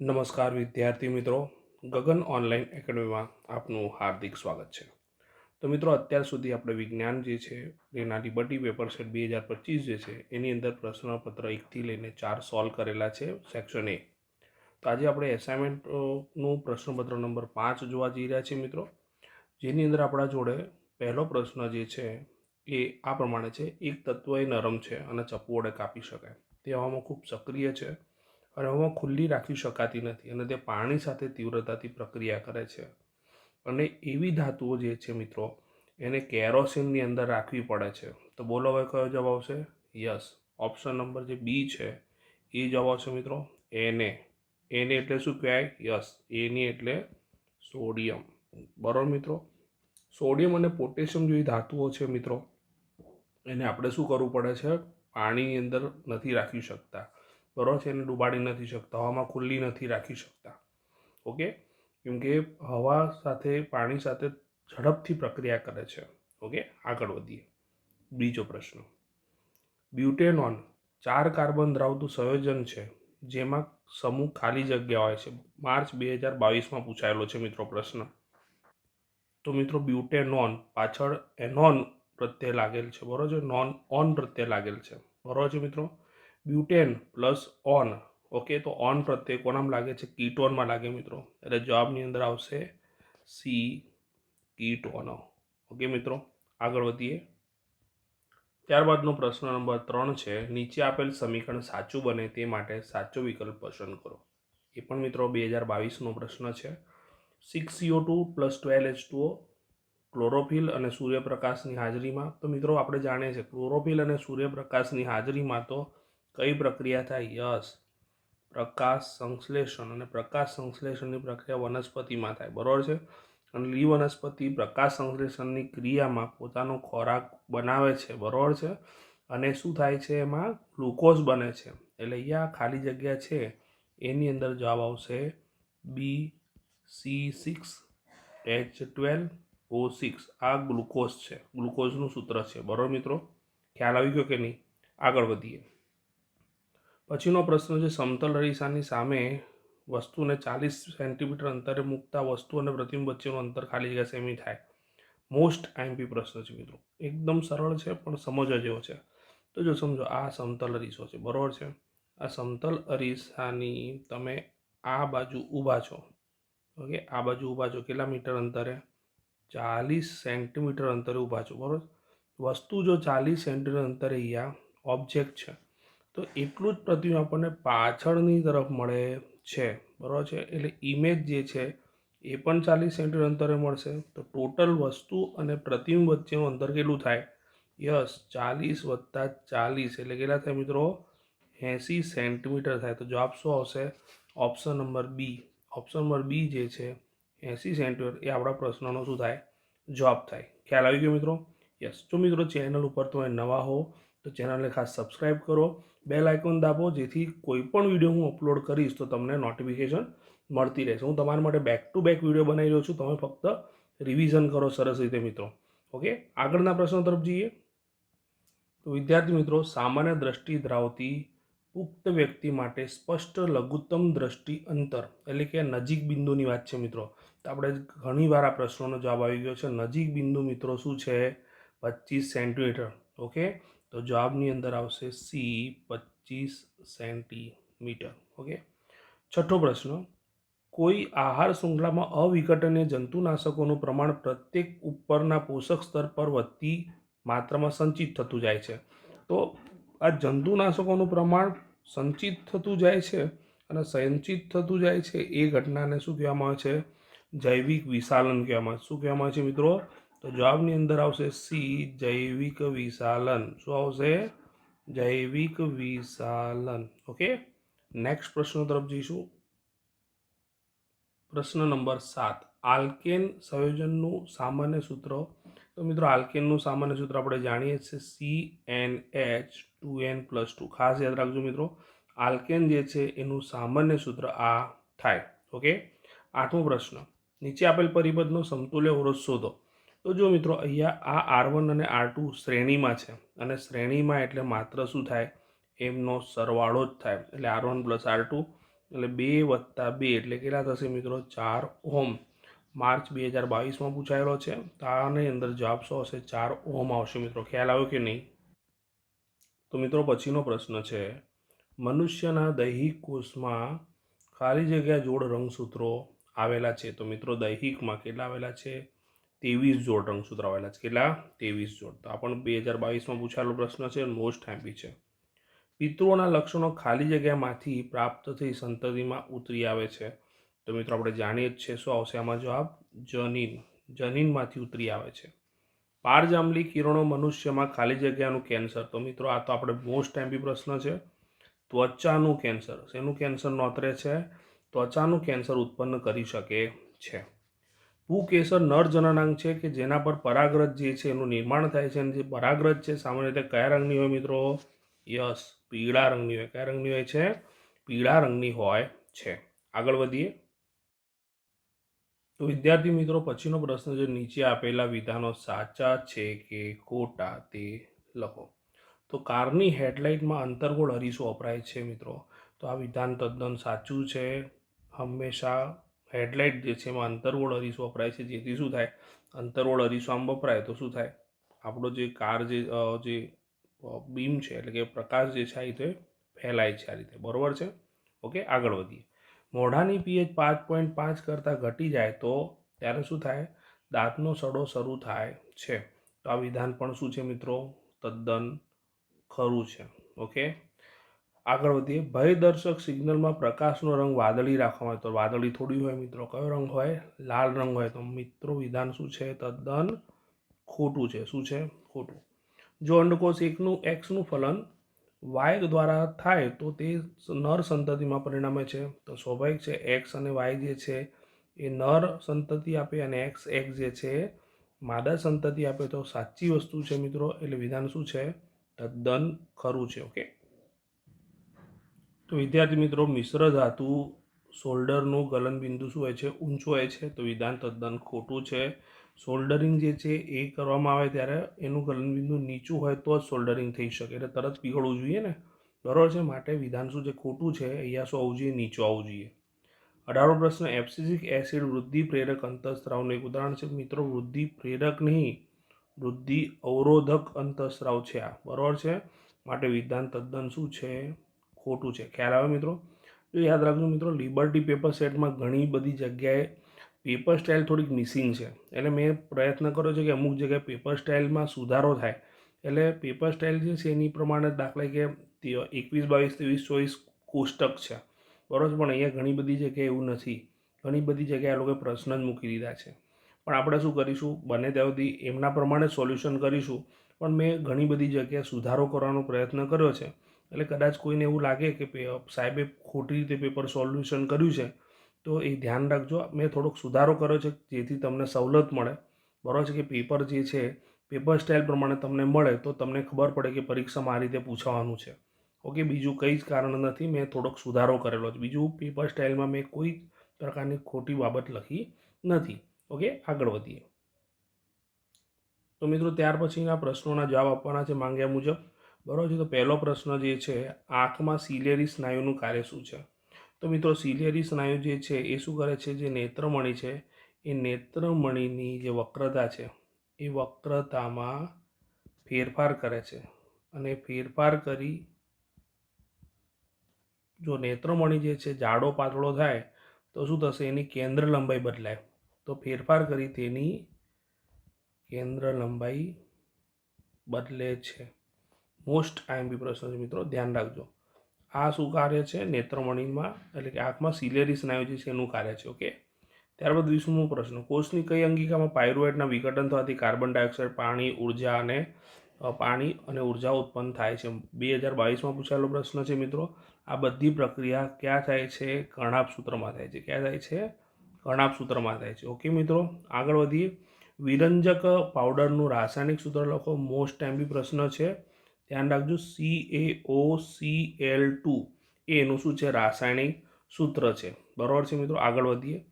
નમસ્કાર વિદ્યાર્થી મિત્રો. ગગન ઓનલાઈન એકેડમીમાં આપનું હાર્દિક સ્વાગત છે. તો મિત્રો, અત્યાર સુધી આપણે વિજ્ઞાન જે છે, એના લિબર્ટી પેપર સેટ બે હજાર પચીસ જે છે, એની અંદર પ્રશ્નપત્ર એકથી લઈને ચાર સોલ્વ કરેલા છે સેક્શન એ. તો આજે આપણે એસાઇનમેન્ટનું પ્રશ્નપત્ર નંબર પાંચ જોવા જઈ રહ્યા છીએ મિત્રો. જેની અંદર આપણા જોડે પહેલો પ્રશ્ન જે છે, એ આ પ્રમાણે છે. એક તત્વ એ નરમ છે અને ચપ્પુ વડે કાપી શકાય. તે હવામાં ખૂબ સક્રિય છે. હવામાં ખુલ્લી રાખી શકાતી નથી અને તે પાણી સાથે તીવ્રતાથી પ્રક્રિયા કરે છે. અને એવી ધાતુઓ જે છે મિત્રો, એને કેરોસીનની અંદર રાખવી પડે છે. તો બોલો હવે કયો જવાબ આવશે? યસ. ઓપ્શન નંબર જે બી છે, એ જવાબ આવશે મિત્રો એને એને એટલે શું કહેવાય? યસ. એની એટલે સોડિયમ. બરાબર મિત્રો? સોડિયમ અને પોટેશિયમ જેવી ધાતુઓ છે મિત્રો, એને આપણે શું કરવું પડે છે? પાણીની અંદર નથી રાખી શકતા. બરાબર છે એને ડૂબાડી નથી શકતા, હવામાં ખુલ્લી નથી રાખી શકતા. ઓકે? કેમકે હવા સાથે, પાણી સાથે ઝડપથી પ્રક્રિયા કરે છે. ઓકે? આગળ વધીએ. બીજો પ્રશ્ન. બ્યુટેનોન ચાર કાર્બન ધરાવતું સંયોજન છે, જેમાં સમૂહ ખાલી જગ્યા હોય છે. માર્ચ બે હજાર બાવીસમાં પૂછાયેલો છે મિત્રો પ્રશ્ન. તો મિત્રો બ્યુટેનોન પાછળ એનોન પ્રત્યે લાગેલ છે. બરાબર છે? નોન, ઓન પ્રત્યે લાગેલ છે. બરાબર છે મિત્રો? Butane plus on. ઓકે, તો ઓન પ્રત્યે કોનામાં લાગે છે? કીટોનમાં લાગે મિત્રો. એટલે જવાબની અંદર આવશે સી કીટોન. ઓકે મિત્રો, આગળ વધીએ. ત્યારબાદનો પ્રશ્ન નંબર ત્રણ છે, નીચે આપેલ સમીકરણ સાચું બને તે માટે સાચો વિકલ્પ પસંદ કરો. એ પણ મિત્રો બે હજાર બાવીસનો પ્રશ્ન છે. Six CO two plus twelve H two O chlorophyll અને સૂર્યપ્રકાશની હાજરીમાં, તો મિત્રો આપણે જાણીએ છીએ ક્લોરોફિલ અને સૂર્યપ્રકાશની હાજરીમાં તો કઈ પ્રક્રિયા થાય? યસ. પ્રકાશ સંશ્લેષણ અને પ્રકાશ સંશ્લેષણની પ્રક્રિયા વનસ્પતિમાં થાય, બરાબર છે? અને લી વનસ્પતિ પ્રકાશ સંશ્લેષણની ક્રિયામાં પોતાનો ખોરાક બનાવે છે, બરાબર છે? અને શું થાય છે એમાં? ગ્લુકોઝ બને છે. એટલે અહીંયા ખાલી જગ્યા છે. એની અંદર જવાબ આવશે B C six H twelve O six. આ ગ્લુકોઝ છે. ગ્લુકોઝનું સૂત્ર છે. બરાબર મિત્રો? ખ્યાલ આવી ગયો કે નહીં? આગળ વધીએ. પછીનો પ્રશ્ન છે, સમતલ અરીસાની સામે વસ્તુને ચાલીસ સેન્ટીમીટર અંતરે મૂકતા વસ્તુ અને પ્રતિબિંબ વચ્ચેનું અંતર ખાલી જગ્યા સેમી થાય. મોસ્ટ આઈએમપી પ્રશ્ન છે મિત્રો. એકદમ સરળ છે, પણ સમજવા જેવો છે. તો જો સમજો, આ સમતલ અરીસો છે, બરાબર છે? આ સમતલ અરીસાની તમે આ બાજુ ઊભા છો. ઓકે, આ બાજુ ઊભા છો કેટલા મીટર અંતરે? ચાલીસ સેન્ટીમીટર અંતરે ઊભા છો, બરાબર? વસ્તુ જો ચાલીસ સેન્ટીમીટર અંતરે અહીંયા ઓબ્જેક્ટ છે. તો એટલું જ પ્રતિબિંબ આપણને પાછળની તરફ મળે છે, બરાબર છે? એટલે ઇમેજ જે છે, એ પણ ચાલીસ સેન્ટીમીટર અંતરે મળશે. તો ટોટલ વસ્તુ અને પ્રતિબિંબ વચ્ચેનું અંતર કેટલું થાય? યસ, ચાલીસ વત્તા ચાલીસ. એટલે કેટલા થાય મિત્રો? એંસી સેન્ટીમીટર થાય. તો જવાબ શું આવશે? Option number B. Option number B જે છે, એંસી સેન્ટીમીટર એ આપણા પ્રશ્નનો શું થાય? જવાબ થાય. ખ્યાલ આવી ગયો મિત્રો? યસ. જો મિત્રો ચેનલ ઉપર તમે નવા હો તો ચેનલને ખાસ સબસ્ક્રાઈબ કરો, બેલ આઇકોન દાબો, જેથી કોઈ પણ વીડિયો હું અપલોડ કરીશ તો તમને નોટિફિકેશન મળતી રહેશે. હું તમારા માટે બેક ટુ બેક વીડિયો બનાવી રહ્યો છું. તમે ફક્ત રિવિઝન કરો સરસ રીતે મિત્રો. ઓકે આગળના પ્રશ્નો તરફ જઈએ. તો વિદ્યાર્થી મિત્રો, સામાન્ય દ્રષ્ટિ ધરાવતી પુખ્ત વ્યક્તિ માટે સ્પષ્ટ લઘુત્તમ દ્રષ્ટિ અંતર એટલે કે નજીક બિંદુની વાત છે મિત્રો. તો આપણે ઘણીવાર આ પ્રશ્નોનો જવાબ આવી ગયો છે. નજીક બિંદુ મિત્રો શું છે? પચીસ સેન્ટીમીટર ઓકે તો જવાબની અંદર આવશે સી પચીસ સેન્ટીમીટર, ઓકે? છઠ્ઠો પ્રશ્ન, કોઈ આહાર શૃંખલામાં અવિઘટનીય જંતુનાશકોનું પ્રમાણ પ્રત્યેક ઉપરના પોષક સ્તર પર વધતી માત્રામાં સંચિત થતું જાય છે. તો આ જંતુનાશકોનું પ્રમાણ સંચિત થતું જાય છે અને સંચિત થતું જાય છે એ ઘટનાને શું કહેવામાં આવે છે? જૈવિક વિશાલન કહેવામાં શું કહેવામાં આવે છે મિત્રો? તો જવાબની અંદર આવશે સી, જૈવિક વિશાલન. શું આવશે? જૈવિક વિશાલન. ઓકે? નેક્સ્ટ પ્રશ્ન તરફ જઈશું. પ્રશ્ન નંબર સાત. આલ્કેન સંયોજનનું સામાન્ય સૂત્ર. તો મિત્રો, આલ્કેનનું સામાન્ય સૂત્ર આપણે જાણીએ છીએ C N H two N plus two. ખાસ યાદ રાખજો મિત્રો, આલ્કેન જે છે એનું સામાન્ય સૂત્ર આ થાય. ઓકે? આઠમો પ્રશ્ન. નીચે આપેલ પરિબદનો સમતુલ્ય અવરોધ શોધો. તો જો મિત્રો, અહીંયા આ આર વન અને આર ટુ શ્રેણીમાં છે. અને શ્રેણીમાં એટલે માત્ર શું થાય? એમનો સરવાળો જ થાય. એટલે R one plus R two એટલે બે વત્તા બે. એટલે કેટલા થશે મિત્રો? ચાર ઓમ માર્ચ બે હજાર બાવીસમાં પૂછાયેલો છે. તો આની અંદર જવાબ શું હશે? ચાર ઓમ આવશે મિત્રો. ખ્યાલ આવ્યો કે નહીં? તો મિત્રો, પછીનો પ્રશ્ન છે. મનુષ્યના દૈહિક કોષમાં ખાલી જગ્યા જોડ રંગસૂત્રો આવેલા છે. તો મિત્રો, દૈહિકમાં કેટલા આવેલા છે? ત્રેવીસ જોડ રંગસૂત્ર આવેલા છે. કેટલા? ત્રેવીસ જોડ. તો આ પણ બે હજાર બાવીસમાં પૂછાયેલો પ્રશ્ન છે મોસ્ટ ટાઈમ્પી છે. પિતૃઓના લક્ષણો ખાલી જગ્યામાંથી પ્રાપ્ત થઈ સંતતિમાં ઉતરી આવે છે. તો મિત્રો, આપણે જાણીએ જ છે, શું આવશે આમાં જવાબ? જનીન. જનીનમાંથી ઉતરી આવે છે. પારજાંબલી કિરણો મનુષ્યમાં ખાલી જગ્યાનું કેન્સર. તો મિત્રો, આ તો આપણે મોસ્ટ ટાઈમ્પી પ્રશ્ન છે. ત્વચાનું કેન્સર. શેનું કેન્સર નોતરે છે? ત્વચાનું કેન્સર ઉત્પન્ન કરી શકે છે. ભૂકેસર નર જનનાંગ છે કે જેના પર પરાગરજ જે છે એનું નિર્માણ થાય છે અને જે પરાગરજ છે સામાન્ય રીતે કયા રંગની હોય મિત્રો? યસ, પીળા રંગની હોય. કયા રંગની હોય છે? પીળા રંગની હોય છે. આગળ વધીએ. તો વિદ્યાર્થી મિત્રો, પછીનો પ્રશ્ન છે, નીચે આપેલા વિધાનો સાચા છે કે ખોટા તે લખો. તો કારની હેડલાઇટમાં અંતર્ગોળ હરીસો વપરાય છે મિત્રો. તો આ વિધાન તદ્દન સાચું છે. હંમેશા હેડલાઇટ જે છે એમાં અંતરવોળ અરીસો વપરાય છે, જેથી શું થાય? અંતરવોળ અરીસો આમ વપરાય તો શું થાય? આપણો જે કાર જે જે બીમ છે એટલે કે પ્રકાશ જે છે આ રીતે ફેલાય છે આ રીતે. બરોબર છે? ઓકે, આગળ વધીએ. મોઢાની પીએચ પાંચ પોઈન્ટ પાંચ કરતાં ઘટી જાય તો ત્યારે શું થાય? દાંતનો સડો શરૂ થાય છે. તો આ વિધાન પણ શું છે મિત્રો? તદ્દન ખરું છે. ઓકે? આગળ વધીએ ભયદર્શક સિગ્નલમાં પ્રકાશનો રંગ વાદળી રાખવામાં આવે તો વાદળી થોડી હોય મિત્રો. કયો રંગ હોય? લાલ રંગ હોય. તો મિત્રો, વિધાન શું છે? તદ્દન ખોટું છે. શું છે? ખોટું. જો અંડકોષ એકનું, એક્સનું ફલન વાય દ્વારા થાય, તો તે નર સંતતિમાં પરિણમે છે. તો સ્વાભાવિક છે, એક્સ અને વાય જે છે, એ નર સંતતિ આપે અને એક્સ એક્સ જે છે, માદા સંતતિ આપે. તો સાચી વસ્તુ છે મિત્રો. એટલે વિધાન શું છે? તદ્દન ખરું છે. ઓકે? તો વિદ્યાર્થી મિત્રો, મિશ્ર ધાતુ શોલ્ડરનું ગલનબિંદુ શું હોય છે? ઊંચું હોય છે. તો વિધાન તદ્દન ખોટું છે. સોલ્ડરિંગ જે છે એ કરવામાં આવે ત્યારે એનું ગલનબિંદુ નીચું હોય તો જ સોલ્ડરિંગ થઈ શકે. એટલે તરત પીગળવું જોઈએ ને? બરાબર છે? માટે વિધાન શું છે? ખોટું છે. અહીંયા શું આવવું જોઈએ? નીચું આવવું જોઈએ. અઢારો પ્રશ્ન. એપ્સિસિક એસિડ વૃદ્ધિ પ્રેરક અંતઃસ્ત્રાવનું એક ઉદાહરણ છે. મિત્રો, વૃદ્ધિ પ્રેરક નહીં, વૃદ્ધિ અવરોધક અંતઃસ્ત્રાવ છે આ. બરાબર છે? માટે વિધાન તદ્દન શું છે? ખોટું છે. ખ્યાલ આવે મિત્રો? તો યાદ રાખજો મિત્રો લિબર્ટી પેપર સેટમાં ઘણી બધી જગ્યાએ પેપર સ્ટાઇલ થોડીક મિસિંગ છે. એટલે મેં પ્રયત્ન કર્યો છે કે અમુક જગ્યાએ પેપર સ્ટાઇલમાં સુધારો થાય. એટલે પેપર સ્ટાઇલ જે છે એની પ્રમાણે દાખલા કે એકવીસ, બાવીસ, ત્રેવીસ, ચોવીસ કોષ્ટક છે. બરોબર પણ અહીંયા ઘણી બધી જગ્યાએ એવું નથી. ઘણી બધી જગ્યાએ આ લોકોએ પ્રશ્ન જ મૂકી દીધા છે. પણ આપણે શું કરીશું? બને ત્યાં સુધી એમના પ્રમાણે સોલ્યુશન કરીશું. પણ મેં ઘણી બધી જગ્યાએ સુધારો કરવાનો પ્રયત્ન કર્યો છે. એટલે કદાચ કોઈને એવું લાગે કે સાહેબે ખોટી રીતે પેપર સોલ્યુશન કર્યું છે, તો એ ધ્યાન રાખજો. મેં થોડોક સુધારો કર્યો છે, જેથી તમને સવલત મળે. બરાબર છે કે પેપર જે છે પેપર સ્ટાઇલ પ્રમાણે તમને મળે, તો તમને ખબર પડે કે પરીક્ષામાં આ રીતે પૂછવાનું છે. ઓકે, બીજું કંઈ જ કારણ નથી. મેં થોડોક સુધારો કરેલો છે. બીજું પેપર સ્ટાઇલમાં મેં કોઈ પ્રકારની ખોટી બાબત લખી નથી. ઓકે, આગળ વધીએ. તો મિત્રો, ત્યાર પછીના પ્રશ્નોના જવાબ આપવાના છે માંગ્યા મુજબ. બરાબર છે તો પહેલો પ્રશ્ન જે છે, આંખમાં સિલેરી સ્નાયુનું કાર્ય શું છે? તો મિત્રો સિલિયરી સ્નાયુ જે છે, એ શું કરે છે? જે નેત્રમણી છે, એ નેત્રમણીની જે વક્રતા છે, એ વક્રતામાં ફેરફાર કરે છે. અને ફેરફાર કરી જો નેત્રમણી જે છે, જાડો પાતળો થાય, તો શું થશે? એની કેન્દ્ર લંબાઈ બદલાય. તો ફેરફાર કરી તેની કેન્દ્ર લંબાઈ બદલે છે. મોસ્ટ આઈએમપી પ્રશ્ન છે મિત્રો, ધ્યાન રાખજો. આ શું કાર્ય છે? નેત્રમણીમાં, એટલે કે આંખમાં સિલેરી સ્નાયુ છે એનું કાર્ય છે ઓકે ત્યારબાદ વીસમો પ્રશ્ન, કોષની કઈ અંગિકામાં પાયરુવેટના વિઘટન થવાથી કાર્બન ડાયોક્સાઇડ પાણી, ઊર્જા અને પાણી અને ઊર્જા ઉત્પન્ન થાય છે? બે હજાર બાવીસમાં પૂછાયેલો પ્રશ્ન છે મિત્રો, આ બધી પ્રક્રિયા ક્યાં થાય છે? કર્ણાપ સૂત્રમાં થાય છે. ક્યાં થાય છે? કર્ણાપ સૂત્રમાં થાય છે. ઓકે મિત્રો, આગળ વધીએ. વિરંજક પાવડરનું રાસાયણિક સૂત્ર લખો. મોસ્ટ ટાઈમ પ્રશ્ન છે. ધ્યાન રાખજો C A O C L two એનું શું છે? રાસાયણિક સૂત્ર છે. બરાબર છે મિત્રો? આગળ વધીએ.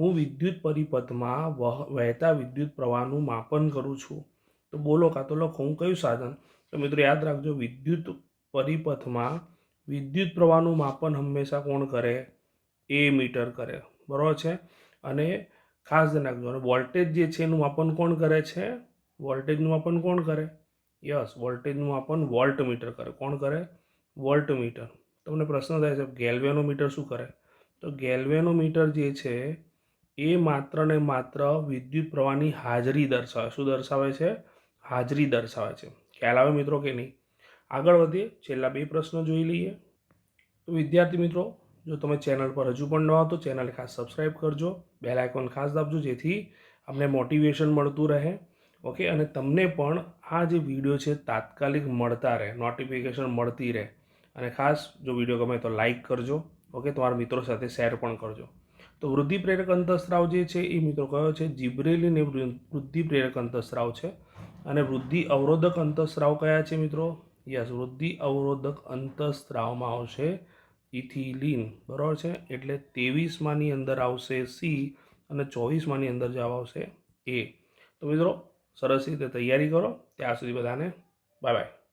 હું વિદ્યુત પરિપથમાં વહ, વહેતા વિદ્યુત પ્રવાહનું માપન કરું છું. તો બોલો કાં તો લખો. હું કયું સાધન? તો મિત્રો યાદ રાખજો, વિદ્યુત પરિપથમાં વિદ્યુત પ્રવાહનું માપન હંમેશા કોણ કરે? એ મીટર કરે. બરાબર છે? અને ખાસ ધ્યાન રાખજો અને વોલ્ટેજ જે છે એનું માપન કોણ કરે છે? વોલ્ટેજનું માપન કોણ કરે? યસ, વોલ્ટેજનું આપણ વોલ્ટ મીટર કરે. કોણ કરે? વોલ્ટ મીટર તમને પ્રશ્ન થાય છે, ગેલ્વેનોમીટર શું કરે? તો ગેલ્વેનોમીટર જે છે, એ માત્ર ને માત્ર વિદ્યુત પ્રવાહની હાજરી દર્શાવે. શું દર્શાવે છે? હાજરી દર્શાવે છે. ખ્યાલ આવે મિત્રો કે નહીં? આગળ વધીએ, છેલ્લા બે પ્રશ્નો જોઈ લઈએ. તો વિદ્યાર્થી મિત્રો, જો તમે ચેનલ પર હજુ પણ ન હો તો ચેનલ ખાસ સબસ્ક્રાઈબ કરજો. બેલ આઇકોન ખાસ દાબજો જેથી અમને મોટિવેશન મળતું રહે. ઓકે, અને તમને પણ આ જે વીડિયો છે તાત્કાલિક મળતા રહે નોટિફિકેશન મળતી રહે. અને ખાસ જો વીડિયો ગમે તો લાઇક કરજો, ઓકે, તમારા મિત્રો સાથે શેર પણ કરજો. તો વૃદ્ધિ પ્રેરક અંતઃસ્ત્રાવ જે છે એ મિત્રો કયો છે? જીબ્રેલી એ વૃદ્ધિ પ્રેરક અંતઃસ્ત્રાવ છે. અને વૃદ્ધિ અવરોધક અંતઃસ્ત્રાવ કયા છે મિત્રો? યસ, વૃદ્ધિ અવરોધક અંતઃસ્ત્રાવમાં આવશે ઇથિલિન, બરાબર છે? એટલે ત્રેવીસમાંની અંદર આવશે સી અને ચોવીસમાંની અંદર જવાબ આવશે એ. તો મિત્રો સરસ રીતે તૈયારી કરો. ત્યાં સુધી બધાને બાય બાય